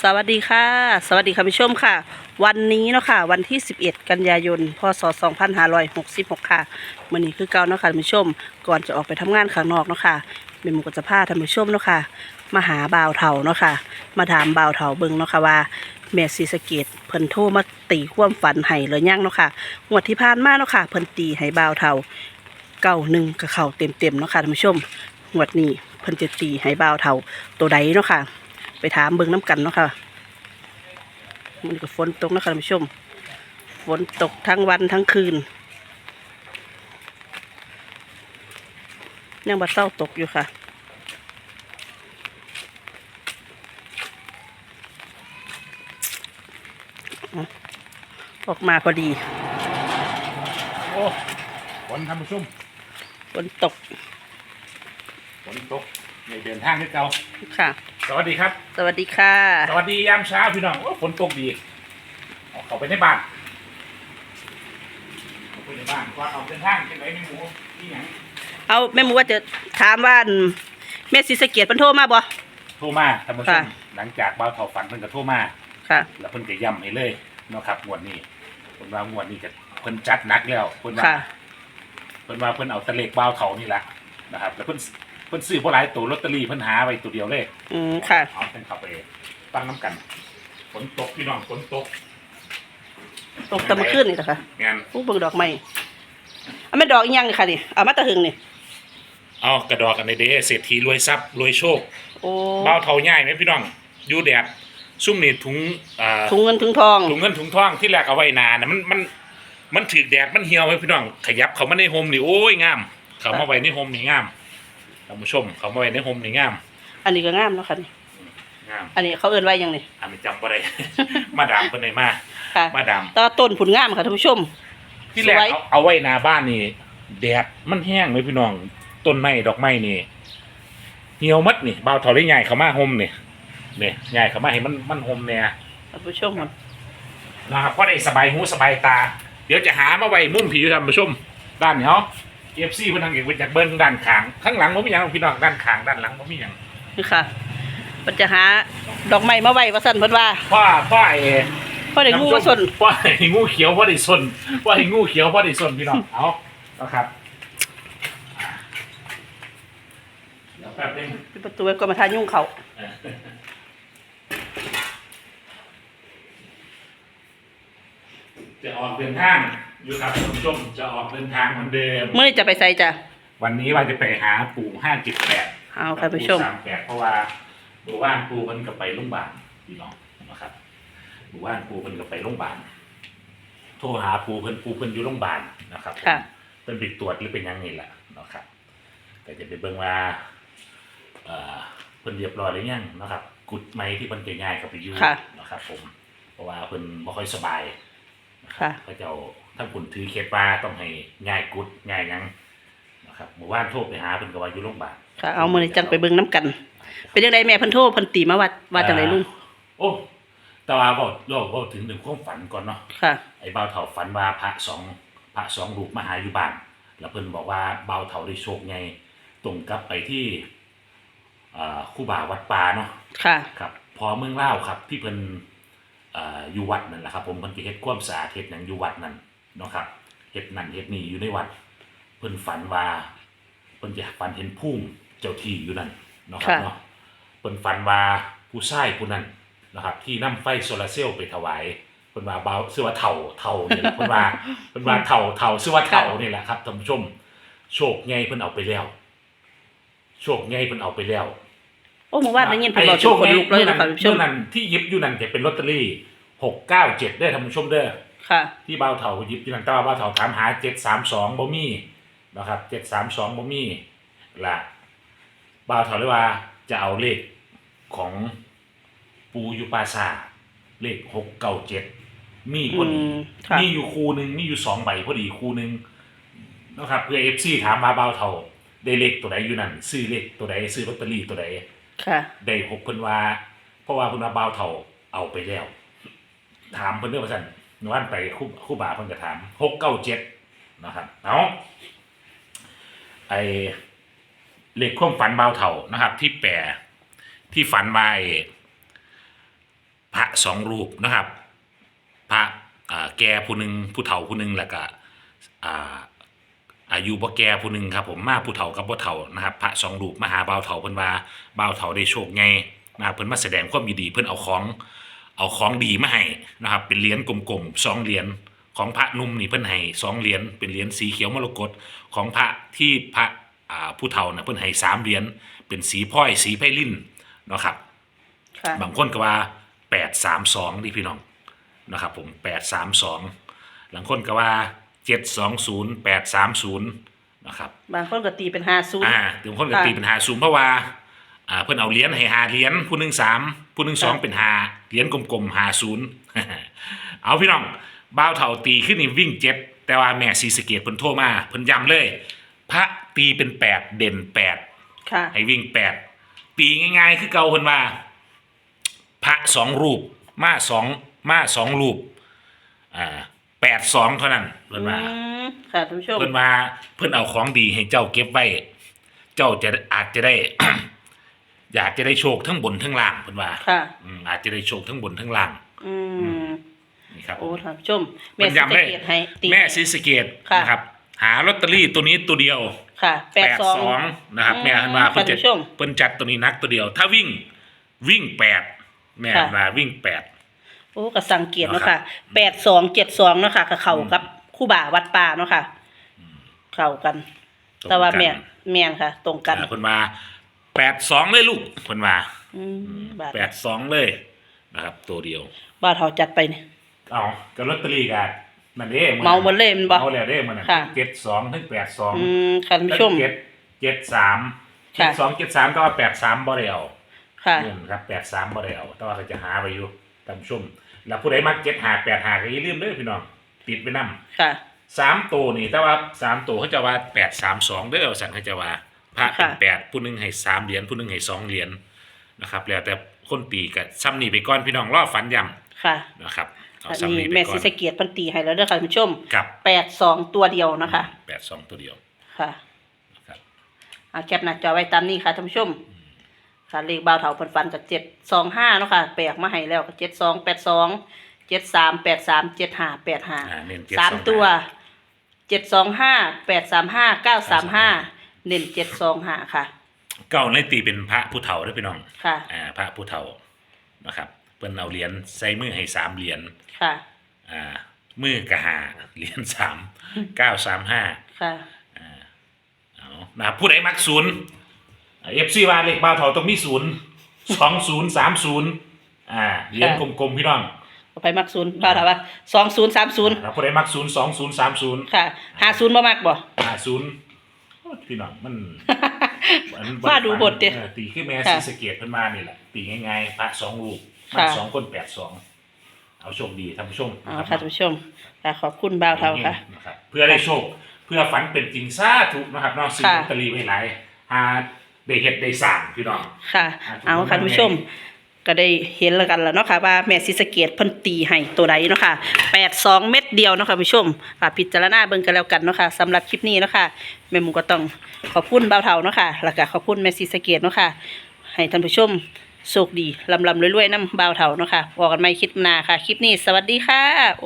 สวัสดีค่ะ สวัสดีค่ะผู้ชมค่ะ วันนี้เนาะค่ะ วันที่ 11 กันยายน พศ 2566 ค่ะมื่อนี้คือเก่าเนาะค่ะท่านผู้ชม ก่อนจะออกไปทำงานข้างนอกเนาะค่ะเมหมูก็จะพาท่านผู้ชมเนาะค่ะ มาหาบ่าวเถาเนาะค่ะ มาถามบ่าวเถาเบิงเนาะค่ะว่าแม่ศรีสะเกดเพิ่นโทรมาตีความฝันให้หรือยังเนาะค่ะงวดที่ผ่านมาเนาะค่ะเพิ่นตีให้บ่าวเถาเก้าหนึ่งกับเข่าเต็มๆเนาะค่ะท่านผู้ชมงวดนี้เพิ่นจะตีให้บ่าวเถาตัวใดเนาะค่ะ ไปถามเบิ่งน้ำกันเนาะค่ะมันก็ฝนตกนะคะท่านผู้ชม ฝนตกทั้งวันทั้งคืน ยังบัดเศร้าตกอยู่ค่ะ ออกมาพอดี โอ้ฝนทำผู้ชุ่มฝนตกฝนตกในเดินทางที่เก่าค่ะ สวัสดีครับ สวัสดีค่ะ สวัสดียามเช้าพี่น้องโอ้ฝนตกดีเอาเข้าไปในบ้านเข้าไปในบ้านก่อนออกเดินทางเป็นไรไม่หมูที่หยังเอาแม่หมูว่าจะถามว่าอั่นแม่ศรีสะเกียดเพิ่นโทรมาบ่ โทรมาท่านผู้ชค่ะ มหลังจากบ่าวเถาฝันเพิ่นก็โทรมา ค่ะ แล้วเพิ่นก็ย้ำให้เลยเนาะครับงวดนี้เพิ่นว่างวดนี้จะเพิ่นจัดหนักแล้วเพิ่นว่าค่ะ เพิ่นว่าเพิ่นเอาแตะเลขบ่าวเถานี่แหละนะครับ แล้วเพิ่นเพิ่นซื้อบ่หลายตัวลอตเตอรี่เพิ่นหาไว้ตัวเดียวเลยอืมค่ะ เอาเป็นขับไปตั้งน้ำกันฝนตกพี่น้องฝนตกตกแตะมื่อคืนนี่แหละค่ะงานผู้เบิ่งดอกไม้เอาไม่ดอกอีหยังนี่ค่ะนี่เอามาแตะหึงนี่เอากระดอกกันในเด้เศรษฐีรวยทรัพย์รวยโชคโอ้เบ้าเทาง่ายไหมพี่น้องอยู่แดดซุ่มนี่ถุงอ่าถุงเงินถุงทองถุงเงินถุงทองที่แรกเอาไว้นานนะมันมันมันถือแดดมันเหี่ยวไหมพี่น้องขยับเขามาในโฮมนี่โอ้ยงาม เขามาไว้ในโฮมนี่งาม ท่านผู้ชมเขามาไว้ในโฮมนี่งามอันนี้ก็งามเนาะค่ะนี่งามอันนี้เขาเอิ้นไว้หยังนี่อันนี้จำบ่ได้ มาดามเพิ่นได้มาค่ะมาดามแตว่าต้นผุนงามค่ะท่านผู้ชม ที่แรกสวย เอาเอาไว้หน้าบ้านนี่แดดมันแห้งเลยพี่น้องต้นไม้ดอกไม้นี่เหี่ยวมัดนี่บ่าวเถาได้ใหญ่เขามาห่มนี่นี่ใหญ่เขามาให้มันมันห่มเนี่ย ท่านผู้ชมมันนะครับก็ได้สบายหูสบายตา เดี๋ยวจะหามาไว้มุมผีท่านผู้ชมด้านเนาะ เอฟซีเพิ่นทางเอกเพิ่นจากเบิ้งด้านข้างข้างหลังบ่มีหยังพี่น้องด้านข้างด้านหลังบ่มีหยังนี่ค่ะมันจะหาดอกไม้มาไว้ว่าซั่นเพิ่นว่าพ่อพ่อไอ้เพราะได้งูมาสนพ่อไอ้งูเขียวพ่อได้สนพ่อไอ้งูเขียวพ่อได้สนพี่น้องเอาเอาครับเดี๋ยวแป๊บนึงปิดประตูไว้ก่อนมาทานยุ่งเขาจะออกเดินทาง อยู่ครับคุณผู้ชมจะออกเดินทางเหมือนเดิม เมื่อนี้จะไปใส่จ้ะ วันนี้ว่าจะไปหาปู่ห้าจิตแปดเอาค่ะผู้ชม สามแปดเพราะว่าปู่ว่านปู่มันก็ไปโรงพยาบาลพี่น้องนะครับปู่ว่านปู่มันก็ไปโรงพยาบาลโทรหาปู่เพิ่นปู่เพิ่นอยู่โรงพยาบาลนะครับค่ะ เพิ่นไปตรวจหรือเป็นหยังนี่แหละนะครับแต่จะไปเบิ่งว่าเอ่อเพิ่นเรียบร้อยหรือยังนะครับ กุดไม้ที่เพิ่นจะย้ายเข้าไปอยู่ค่ะ นะครับ ผม เพราะว่าเพิ่นบ่ค่อยสบาย ค่ะ พระเจ้าท่านขุนถือเคล็ดว่าต้องให้ง่ายกุดง่ายหยังนะครับเมื่อวานโทรไปหาเพิ่นก็ว่าอยู่โรงพยาบาลค่ะ เอามื้อนี้จังไปเบิ่งน้ำกัน เป็นจังไดแม่เพิ่นโทรเพิ่นตีมาว่าว่าจังไดลุงโอ้แต่ว่าบอกโยกบอกถึงถึงความฝันก่อนเนาะ ค่ะ ไอ้เบาเถาฝันว่าพระสองพระสองรูปมาหาอยู่บ้าน แล้วเพิ่นบอกว่าเบาเถาได้โชคไงตรงกับไปที่อ่าครู่บาวัดป่าเนาะค่ะ ครับพอเมืองเล่าวครับที่เพิ่น อ่าอยู่วัดนั่นแหละครับผมเพิ่นไปเฮ็ดความสะอาดเฮ็ดหยังอยู่วัดนั่นเนาะครับเฮ็ดนั่นเฮ็ดนี่อยู่ในวัด เพิ่นฝันว่าเพิ่นจะฝันเห็นพุ่มเจ้าที่อยู่นั่นเนาะครับค่ะ เนาะเพิ่นฝันว่าผู้ชายผู้นั้นนะครับ ที่นำไฟโซลาร์เซลล์ไปถวายเพิ่นว่าเบาชื่อว่าเฒ่าเฒ่านี่แหละเพิ่นว่าเพิ่นว่าเฒ่าเฒ่าชื่อว่าเฒ่านี่แหละครับท่านผู้ชม โชคไงเพิ่นเอาไปแล้ว โชคไงเพิ่นเอาไปแล้ว โอ้เมื่อวานได้ยินเพิ่นไอ้บอกโชจนคขนลุกเลยนะคะไงผู้ชมเมื่อนั้นที่ยิบอยู่นั่นจะเป็นลอตเตอรี่หกเก้าเจ็ดได้อท่านผู้ชมเด้อค่ะ ที่เบาเถายิบอยู่นั่นแต่ว่าเบาเถาถามหาเจ็ดสามสองบ่มีนะครับเจ็ดสามสองบ่มีละเบาเถาเลยว่าจะเอาเลขของปูอยูปาซาเลขหกเก้าเจ็ดมีพอดีอืมค่ะมีอยู่คูหนึ่งมีอยู่สองใบพอดีคูหนึ่งนะครับเพื่อเอฟซีถามมาเบาเถาได้เลขตัวใดอยู่นั่นซื้อเลขตัวใดซื้อลอตเตอรี่ตัวใด ค่ะ ได้หกเพิ่นว่า เพราะว่าเพิ่นว่าบ่าวเฒ่าเอาไปแล้ว ถามเพิ่นเด้อว่าซั่นนวันไปคู่คู่บ่าเพิ่นก็ถามหกเก้าเจ็ดนะครับเอาไอเลขความฝันบ่าวเฒ่านะครับ ที่แปรที่ฝันว่าไอพระสองรูปนะครับ พระแก่ผู้หนึ่งผู้เฒ่าผู้หนึ่งแล้วก็ อ่าอายุบ่แก่ผู้หนึ่งครับผมมาผู้เฒ่ากับบ่เฒ่านะครับพระสองรูปมาหาบ่าวเฒ่าเพิ่นว่าบ่าวเฒ่าได้โชคไงนะครับเพิ่นมาแสดงความยินดีเพิ่นเอาของเอาของดีมาให้นะครับเป็นเหรียญกลมๆสองเหรียญของพระหนุ่มนี่เพิ่นให้สองเหรียญเป็นเหรียญสีเขียวมรกตของพระที่พระอ่าผู้เฒ่านะเพิ่นให้สามเหรียญเป็นสีพ้อยสีไพลินเนาะครับค่ะบางคนก็ว่าแปดสามสองนี่พี่น้องนะครับผมแปดสามสองบางคนก็ว่า เจ็ดสองศูนย์แปดสามศูนย์นะครับบางคนก็ตีเป็นห้าศูนย์อ่าบางคนก็ค่ะตีเป็นหาศูนย์เพราะว่าอ่าเพื่อนเอาเหรียญให้หาเหรียญผู้หนึ่งสามผู้หนึ่งสองค่ะเป็นหาเหรียญกลมๆหาศูนย์เอาพี่น้องบ้าวเท่าตีขึ้นนี่วิ่งเจ็ดแต่ว่าแม่ซีสะเกตเพิ่นโทรมาเพิ่นย้ำเลย พระตีเป็นแปดเด่นแปดค่ะให้วิ่งแปดตีง่ายๆ คือเก่าเพิ่นว่า พระสองรูปมาสองมาสองรูปอ่าแปด สองเท่านั้นเพิ่นว่าอืมค่ะท่านผู้ชม เพิ่นว่าเพิ่นเอาของดีให้เจ้าเก็บไว้ เจ้าจะอาจจะได้ อยากจะได้โชคทั้งบนทั้งล่างเพิ่นว่าค่ะ อืมอาจจะได้โชคทั้งบนทั้งล่างอืม นี่ครับ โอ้ท่านผู้ชม แม่เพิ่นสิย้ำจะเลย เกียรให้ตี แม่ซีสะเกตค่ะ นะครับ หาลอตเตอรี่ตัวนี้ตัวเดียวค่ะแปดสองนะครับอืมแม่ฮันว่าเพิ่นจะท่านผู้ชมเพิ่นจัดตัวนี้นักตัวเดียว ถ้าวิ่งวิ่งแปดแม่ฮันค่ะว่าวิ่งแปด โอ้ก็สังเกตเนาะเนาะครัค่ะบแปดสองเจ็ดสองเนาะค่ะก็เข้ากับคู่บ่าวัดป่าเนาะค่ะ เข้ากัน แต่ว่าแม่นแม่นค่ะ ตรงกันอ่าเพิ่นว่าแปดสองเลยลูกเพิ่นว่าอืมบาทแปดสองเลยนะครับ ตัวเดียว บาทเขาจัดไปเนี่ย เอากับลอตเตอรี่กันนั่นเด้เมาหมดเลยแมันบ่เมาแล้วเด้มันน่ะค่ะ เจ็ดสองถึงแปดสองอืมค่ะท่านผู้ชม เจ็ดเจ็ดสามค่ะ เจ็ดสองเจ็ดสามก็ว่าแปดสามบ่ได้เอาค่ะ เงินครับแปดสามบ่ได้เอาแต่ว่าเขาจะหาไปอยู่ ท่านผู้ชม แล้วผู้ใดมักเจ็ดหาแปดหาก็อย่าลืมเด้อพี่น้องติดไปนำค่ะ สามตัวนี่แต่ว่าสามตัวเขาจะว่าแปดสามสองเด้อสั่งเขาจะว่าพระเป็นค่ะ แปดผู้หนึงให้สามเหรียญผู้หนึงให้สองเหรียญนะครับ แล้วแต่คนตีกับซ้ำนี่ไปก่อนพี่น้องรอฝันยค่ะำนะครับเอาอันซ้ำนี้นี่ไปแม่ก่อสินสะเกียรติพันตีให้แล้วเด้อค่ะท่านผู้ชมกับแปดสองตัวเดียวนะคะ แปดสองตัวเดียวค่ะนะครับ เอาแคปหน้าจอไว้ตามนี้ค่ะท่านผู้ชม ค่ะเลขบ่าวเถาเพิ่นฟันกับเจ็ดสองห้าเนาะค่ะ แปลกมาให้แล้วก็เจ็ดสองแปดสองเจ็ดสามแปดสามเจ็ดห้าแปดห้าอ่าเน้นเจ็ดสามองตัวเจ็ดสองห้าแปดสามห้าเก้าสามห้าเน้นเจ็ดสองห้าค่ะ เก้าในตีเป็นพระผู้เฒ่าเด้วยพี่น้อง ค่ะ อ่า พระผู้เฒ่านะครับ เพิ่นเอาเหรียญใส่มือให้สามเหรียญ ค่ะ อ่า มือกะหาเหรียญสาม เก้าสามห้าค่ะ เอานะครับผู้ใดมักศูนย์ เอฟซีว่าเลขบ่าวเฒ่าต้องมีศูนย์สองศูนย์สามศูนย์อ่าเหรียญกลมๆพี่น้องเอาไปมักศูนย์บ่าวเถาว่าสองศูนย์สามศูนย์ครับผู้ใดมักศูนย์สองศูนย์สามศูนย์ค่ะห้าศูนย์บ่มักบ่ห้าศูนย์พี่น้องมันมันว่าดูบทเด้ออตีขึ้นแม่ค่ะซีสะเกตเพิ่นมานี่แหละตีง่ายๆพระสองรูปมันค่ะสองคนแปดสองเอาโชคดีท่านผู้ชมเอาค่ะท่านผู้ชมค่ะขอบคุณบ่าวเถาค่ะนะครับเพื่อได้โชค เพื่อฝันเป็นจริงซาถูกนะครับเนอกซื้อค่ะลอตเตอรี่ไว้หลายหา ได้เฮ็ดได้สร้างพี่น้อง ค่ะ เอาค่ะท่านผู้ชม ก็ได้เห็นแล้วกันแล้วเนาะค่ะว่าแม่ศรีสะเกดเพิ่นตีให้ตัวใดเนาะค่ะแปดสองเม็ดเดียวเนาะค่ะผู้ชมค่ะพิจารณาเบิ่งกันแล้วกันเนาะค่ะสำหรับคลิปนี้เนาะค่ะแม่หมูก็ต้องขอบคุณบ่าวเฒ่าเนาะค่ะแล้วก็ขอบคุณแม่ศรีสะเกดเนาะค่ะให้ท่านผู้ชมโชคดีลำลำรวยๆน้ำบ่าวเฒ่าเนาะค่ะพอกันใหม่คลิปหน้าค่ะ คลิปนี้สวัสดีค่ะ